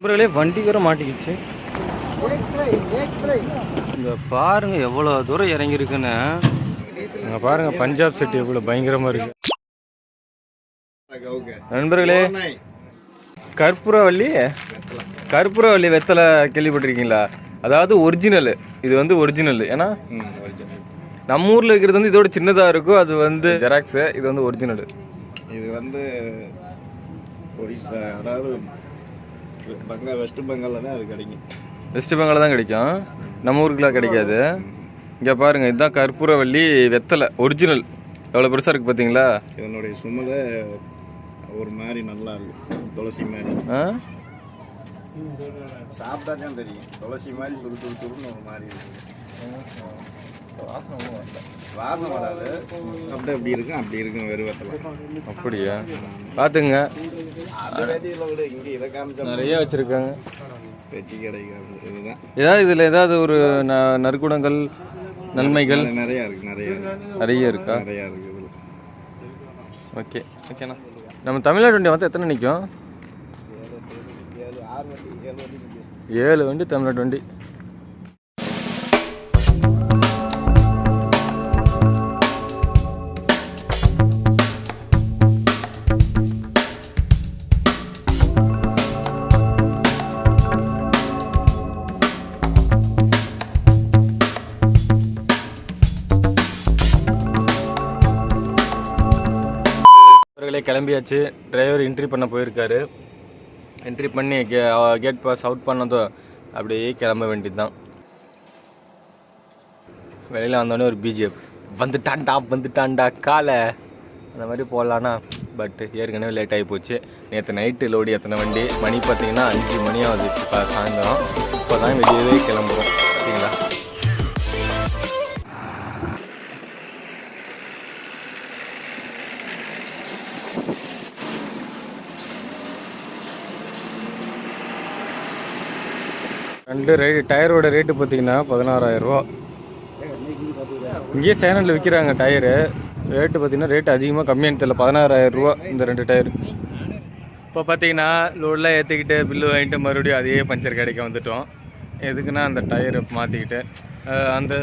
நண்பர்களே வண்டி வேற மாட்டிக்கிச்சு. இந்த பாருங்க எவ்வளோ தூரம் இறங்கியிருக்குன்னு பாருங்க பஞ்சாப் செட்டு எவ்வளோ பயங்கரமா இருக்கு. நண்பர்களே கற்பூரவள்ளி கற்பூரவள்ளி வெத்தலை கேள்விப்பட்டிருக்கீங்களா? அதாவது ஒரிஜினல் இது வந்து ஒரிஜினல் ஏன்னா நம்ம ஊர்ல இருக்கிறது வந்து இதோட சின்னதா இருக்கும். அது வந்து ஜெராக்ஸ் இது வந்து ஒரிஜினல் இது வந்து அதாவது பங்கா வெஸ்ட் பெங்காலில் தான் அது கிடைக்கும். வெஸ்ட் பெங்கால் தான் கிடைக்கும். நம்ம ஊருக்குலாம் கிடைக்காது. இங்கே பாருங்க இதுதான் கற்பூரவள்ளி வெத்தலை ஒரிஜினல் எவ்வளோ பெருசாக இருக்குது பார்த்தீங்களா இதனுடைய சுமலை ஒரு மாதிரி நல்லா இருக்கும். துளசி மாதிரி. சாப்பிட்டா தான் தெரியும். துளசி மாதிரி சுரு சுரு சுருன்னு ஒரு மாதிரி இருக்கும் வாசம் வராது. அப்படியே அப்படி இருக்கும் அப்படி இருக்கும் வெறுவத்தில். அப்படியா? பார்த்துங்க நிறைய வச்சுருக்காங்க. வெட்டி கிடைக்காது இதுதான். ஏதாவது இதில் ஏதாவது ஒரு ந நற்குணங்கள் நன்மைகள்? நிறையா இருக்கு நிறையா இருக்கு. நிறைய இருக்கா? நிறையா இருக்கு இதில். ஓகே ஓகேண்ணா. நம்ம தமிழ்நாடு வண்டி வந்து எத்தனை நிற்கும். ஏழு வண்டி தமிழ்நாடு வண்டி. கிளம்பியாச்சு. டிரைவர் என்ட்ரி பண்ண போயிருக்காரு. என்ட்ரி பண்ணி கே கேட் பாஸ் அவுட் பண்ணதும் அப்படியே கிளம்ப வேண்டியது தான் வெளியில் வந்தோடனே ஒரு பிஜிஎப் வந்துட்டான்டா வந்துட்டான்டா காலை. அந்த மாதிரி போடலான்னா பட் ஏற்கனவே லேட் ஆகி போச்சு. நேற்று நைட்டு லோடி எத்தனை வண்டி. மணி பார்த்தீங்கன்னா அஞ்சு மணி ஆகுது. இப்போ சாயந்தரம். இப்போ தான் வெளியவே கிளம்புறோம். சரிங்களா? ரெண்டு ரேட் டயரோட ரேட்டு பார்த்தீங்கன்னா பதினாறாயிரரூவா இங்கேயே சேனலில் விற்கிறாங்க டயரு ரேட்டு பார்த்தீங்கன்னா ரேட்டு அதிகமாக கம்மியானு தெரியல. பதினாறாயிரம் ரூபா இந்த ரெண்டு டயரு இப்போ பார்த்தீங்கன்னா லோடெலாம் ஏற்றிக்கிட்டு பில்லு வாங்கிட்டு மறுபடியும் அதே பஞ்சர் கடைக்கு வந்துட்டோம். எதுக்குன்னா அந்த டயரை மாற்றிக்கிட்டு அந்த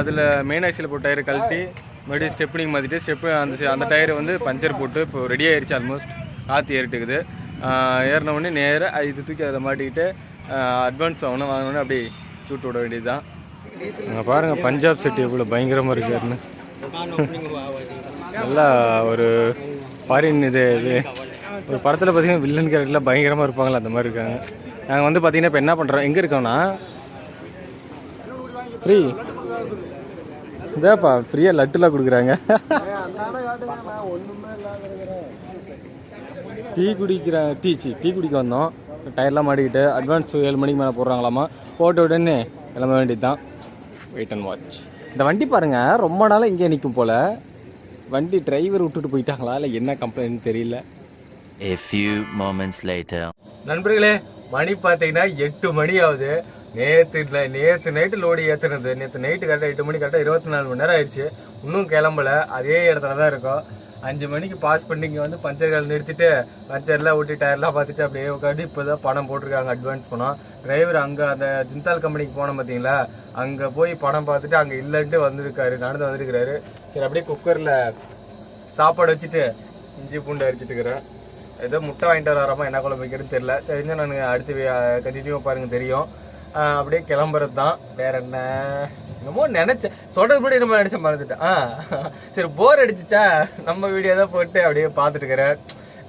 அதில் மெயின் ஆக்சியில் போட்ட டயரை கழட்டி மறுபடியும் ஸ்டெப்னிங் மாற்றிட்டு ஸ்டெப்பு அந்த அந்த டயரை வந்து பஞ்சர் போட்டு இப்போ ரெடி ஆயிடுச்சு ஆல்மோஸ்ட் காற்று ஏறிட்டுக்குது. ஏறின உடனே நேராக இது தூக்கி அதில் மாட்டிக்கிட்டு அட்வான்ஸ் ஒன்று வாங்கணும்னு அப்படி சூட்டு விட வேண்டியது தான் அங்கே பாருங்கள் பஞ்சாப் செட்டு எவ்வளோ பயங்கரமாக இருக்காருன்னு நல்லா ஒரு ஃபாரின் இது இது. ஒரு படத்தில் பார்த்தீங்கன்னா வில்லன் கேரக்டர்லாம் பயங்கரமாக இருப்பாங்களா அந்த மாதிரி இருக்காங்க. நாங்கள் வந்து பார்த்தீங்கன்னா இப்போ என்ன பண்ணுறோம் எங்கே இருக்கோம்னா ஃப்ரீ இதாப்பா ஃப்ரீயாக லட்டுலாம் கொடுக்குறாங்க. டீ குடிக்கிற டீ சி டீ குடிக்க வந்தோம். டயர்லாம் மாட்டிக்கிட்டு அட்வான்ஸ் ஏழு மணிக்கு மேலே போடுறாங்களாமா? போட்ட உடனே கிளம்ப வேண்டியது தான் வெயிட் அண்ட் வாட்ச் இந்த வண்டி பாருங்க ரொம்ப நாளாக இங்கே நிற்கும் போல. வண்டி டிரைவர் விட்டுட்டு போயிட்டாங்களா? இல்லை என்ன கம்ப்ளைண்ட் தெரியல. A few moments later. நண்பர்களே மணி பார்த்தீங்கன்னா எட்டு மணி ஆகுது. நேற்று இல்லை நேற்று நைட்டு லோடு ஏற்றுனது நேற்று நைட்டு கரெக்டாக எட்டு மணி கரெக்டாக இருபத்தி நாலு மணி நேரம் ஆயிடுச்சு. இன்னும் கிளம்பல. அதே இடத்துல தான் இருக்கோம். அஞ்சு மணிக்கு பாஸ் பண்ணி இங்கே வந்து பஞ்சர்கள் நிறுத்திட்டு பஞ்சர்லாம் ஊட்டி டயர்லாம் பார்த்துட்டு அப்படியே உட்காந்து இப்போ தான் பணம் போட்டிருக்காங்க அட்வான்ஸ் பணம். டிரைவர் அங்கே அந்த ஜிந்தால் கம்பெனிக்கு போனோம் பார்த்தீங்களா? அங்கே போய் பணம் பார்த்துட்டு அங்கே இல்லைன்ட்டு வந்திருக்காரு நடந்து வந்திருக்கிறாரு. சரி அப்படியே குக்கரில் சாப்பாடு வச்சுட்டு இஞ்சி பூண்டு அரிச்சிட்டு இருக்கிறேன். ஏதோ முட்டை வாங்கிட்டு வராமல் என்ன குழம்பு வைக்கிறதுன்னு தெரியல. தெரிஞ்சு நான் அடுத்து கண்டினியூவாக பாருங்க தெரியும். அப்படியே கிளம்புறது தான் வேற என்ன என்னமோ நினச்சேன். சொல்றது முன்னாடி நம்ம நினைச்ச மறந்துட்டேன். ஆ சரி போர் அடிச்சுச்சா? நம்ம வீடியோ தான் போட்டு அப்படியே பார்த்துட்டு இருக்கிறேன்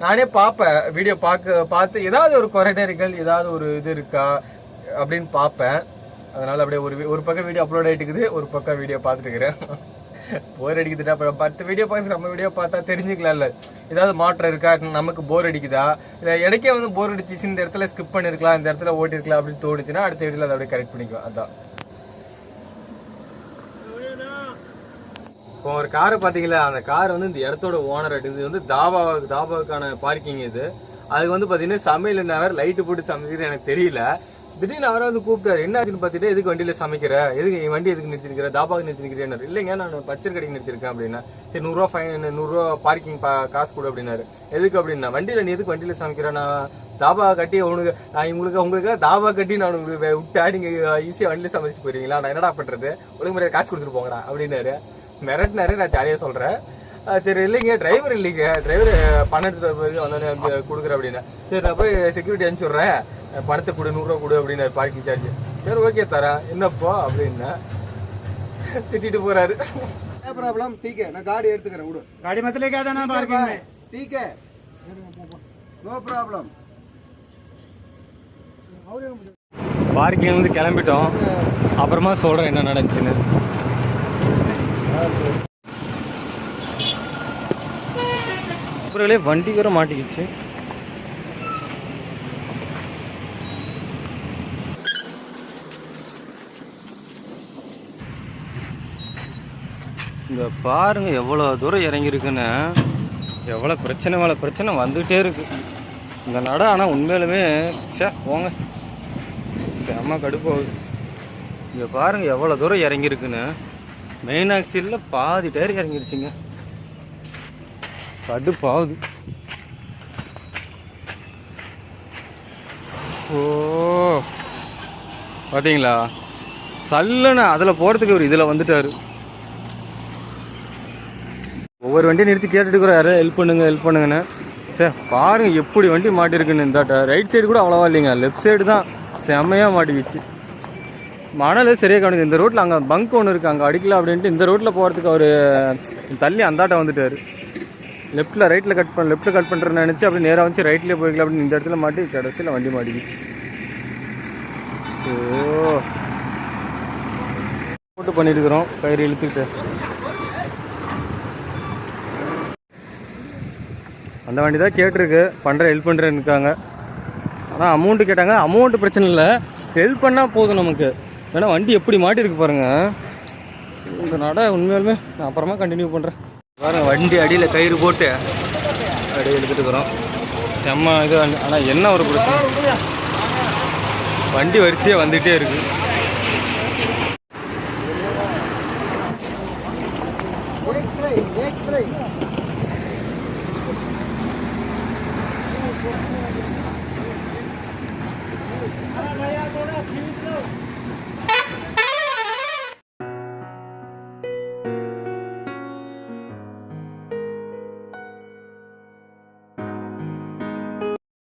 நானே பார்ப்பேன். வீடியோ பார்க்க பார்த்து ஏதாவது ஒரு குறைநெறிகள் ஏதாவது ஒரு இது இருக்கா அப்படின்னு பார்ப்பேன். அதனால அப்படியே ஒரு ஒரு பக்கம் வீடியோ அப்லோட் ஆகிட்டு ஒரு பக்கம் வீடியோ பார்த்துட்டு இருக்கிறேன். போர் அடிக்குதுடா அப்புறம் பத்து வீடியோ பார்த்து நம்ம வீடியோ பார்த்தா தெரிஞ்சுக்கலாம்ல. ஏதாவது மாற்றம் இருக்கா? நமக்கு போர் அடிக்குதா? இல்லை எனக்கே வந்து போர் அடிச்சிச்சு இந்த இடத்துல ஸ்கிப் பண்ணிருக்கலாம் இந்த இடத்துல ஓட்டிருக்கலாம் அப்படின்னு தோணுச்சுன்னா அடுத்த வீடியோவில் அதை அப்படியே கரெக்ட் பண்ணிக்குவோம் அதான். இப்போ ஒரு காரை பார்த்தீங்களா? அந்த கார் வந்து இந்த இடத்தோட ஓனர் இது வந்து தாபா தாபாவுக்கான பார்க்கிங் இது. அதுக்கு வந்து பார்த்தீங்கன்னா சமையல் வேறு லைட்டு போட்டு சமைக்கிறது எனக்கு தெரியல. திடீர்னு அவரை வந்து கூப்பிட்டாரு. என்ன ஆச்சுன்னு பார்த்துட்டு எதுக்கு வண்டியில் சமைக்கிற? எதுக்கு என் வண்டி எதுக்கு நிறுத்திருக்கிற? தாபாவுக்கு நிறுத்திருக்கிறேன் இல்லைங்க நான் பச்சர் கடைக்கு நிறுத்திருக்கேன் அப்படின்னா. சரி நூறுரூவா ஃபைன் நூறுரூவா பார்க்கிங் காசு கொடு அப்படின்னாரு. எதுக்கு அப்படின்னா வண்டியில் நீ எதுக்கு வண்டியில் சமைக்கிற? நான் தாபா கட்டி உனக்கு நான் உங்களுக்கு உங்களுக்கு? தாபா கட்டி நான் உங்களுக்கு விட்டா நீங்கள் ஈஸியாக வண்டியில் சமைச்சிட்டு போயிருவீங்களா? நான் என்னடா பண்ணுறது ஒழுங்கு முறையாக காசு கொடுத்துட்டு போங்கடா அப்படின்னாரு. மிரட்டினாரு நான் ஜாலியா சொல்றேன் ஆ, சரி இல்லைங்க டிரைவர் இல்லைங்க டிரைவர் பணம் எடுத்துட்டு போய் வந்தோடனே வந்து கொடுக்குறேன் அப்படின்னா சரி நான் போய் செக்யூரிட்டி அனுப்பிச்சி விட்றேன் பணத்தை கொடு நூறுரூவா கொடு அப்படின்னாரு பார்க்கிங் சார்ஜ் சரி ஓகே தரேன் என்னப்போ அப்படின்னா திட்டிட்டு போறாரு क्या प्रॉब्लम ठीक है मैं गाड़ी எடுத்துக்கிறேன் விடு गाड़ी मत लेके आ जाना पार्किंग में ठीक है नो प्रॉब्लम பார்க்கிங் வந்து கிளம்பிட்டோம் அப்புறமா சொல்றேன் என்ன நடந்துச்சுன்னு அப்புறங்களே வண்டி வேற மாட்டிக்கிச்சு. இந்த பாருங்க எவ்வளோ தூரம் இறங்கியிருக்குன்னு. எவ்வளோ பிரச்சனை மேலே பிரச்சனை வந்துகிட்டே இருக்கு. இந்த நட ஆனால் உண்மையிலுமே சே போங்க. செம்ம கடுப்பாகுது. இங்கே பாருங்க எவ்வளோ தூரம் இறங்கியிருக்குன்னு. மெயின் ஆக்சிடில் பாதி டயர் இறங்கிருச்சுங்க. கடுப்பாகுது ஓ. பார்த்தீங்களா சல்லுன்னு அதில் போகிறதுக்கு ஒரு இதில் வந்துட்டாரு. ஒவ்வொரு வண்டியும் நிறுத்தி கேட்டுட்டு யாரும் ஹெல்ப் பண்ணுங்க ஹெல்ப் பண்ணுங்கன்னு. சார் பாருங்கள் எப்படி வண்டி மாட்டிருக்குன்னு இந்த ரைட் சைடு கூட அவ்வளோவா இல்லைங்க. லெஃப்ட் சைடு தான் செம்மையாக மாட்டிக்கிச்சு. மணல் சரியாக கவனிக்குது இந்த ரோட்டில் அங்கே பங்க் ஒன்று இருக்குது அங்கே அடிக்கல அப்படின்ட்டு இந்த ரோட்டில் போகிறதுக்கு அவர் தள்ளி அந்தாட்ட வந்துட்டார். லெஃப்ட்டில் ரைட்டில் கட் பண்ண லெஃப்ட்டில் கட் பண்ணுறேன்னு நினச்சி அப்படி நேராக வந்து ரைட்லேயே போய்க்கலாம் அப்படின்னு இந்த இடத்துல மாட்டி கடைசியில் வண்டி மாட்டிக்கிச்சு. ஸோ போட்டு பண்ணிட்டு இருக்கிறோம் கயிறு இழுத்துக்கிட்டு. அந்த வண்டி தான் கேட்டிருக்கு பண்ணுற ஹெல்ப் பண்ணுறேன்னு இருக்காங்க. ஆனால் அமௌண்ட்டு கேட்டாங்க அமௌண்ட்டு பிரச்சனை இல்லை ஹெல்ப் பண்ணால் போதும் நமக்கு. ஏன்னா வண்டி எப்படி மாட்டிருக்கு பாருங்க. இந்த நடை உண்மையாலுமே நான் அப்புறமா கண்டினியூ பண்ணுறேன் பாருங்க வண்டி அடியில் கயிறு போட்டு அடி எடுத்துகிட்டு இருக்கிறோம். செம்ம இது ஆனால் என்ன ஒரு பிரச்சனை. வண்டி வரிசையாக வந்துகிட்டே இருக்குது